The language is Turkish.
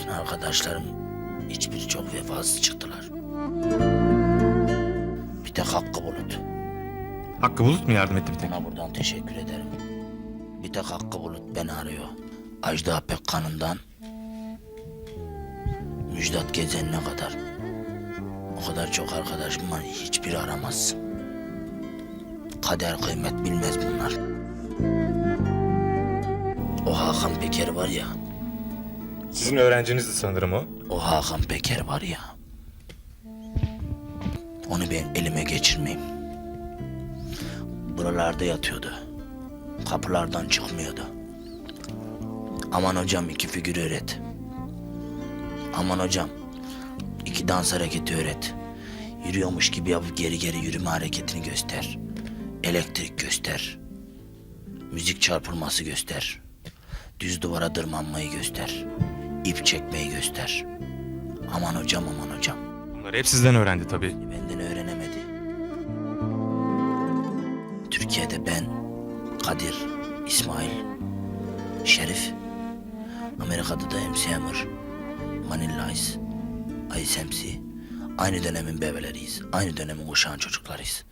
Bütün arkadaşlarım hiçbiri çok vefasız çıktılar. Bir tek Hakkı Bulut. Hakkı Bulut mu yardım etti bir tek? Ona buradan teşekkür ederim. Bir tek Hakkı Bulut beni arıyor. Ajda Pekkan'ından Müjdat Gezen'ine kadar. O kadar çok arkadaşım var hiçbiri aramaz. Kader kıymet bilmez bunlar. O Hakan Peker var ya, Sizin öğrencinizdi sanırım o. o Hakan Peker var ya. Onu ben elime geçirmeyeyim. Buralarda yatıyordu. Kapılardan çıkmıyordu. Aman hocam iki figür öğret. Aman hocam iki dans hareketi öğret. Yürüyormuş gibi yapıp geri geri yürüme hareketini göster. Elektrik göster. Müzik çarpılması göster. Düz duvara tırmanmayı göster. İp çekmeyi göster. Aman hocam aman hocam. Bunları hep sizden öğrendi tabii. Benden öğrenemedi. Türkiye'de ben, Kadir, İsmail, Şerif, Amerika'da da MC Hammer, Manila Ice, Ice MC, aynı dönemin bebeleriyiz, aynı dönemin kuşağın çocuklarıyız.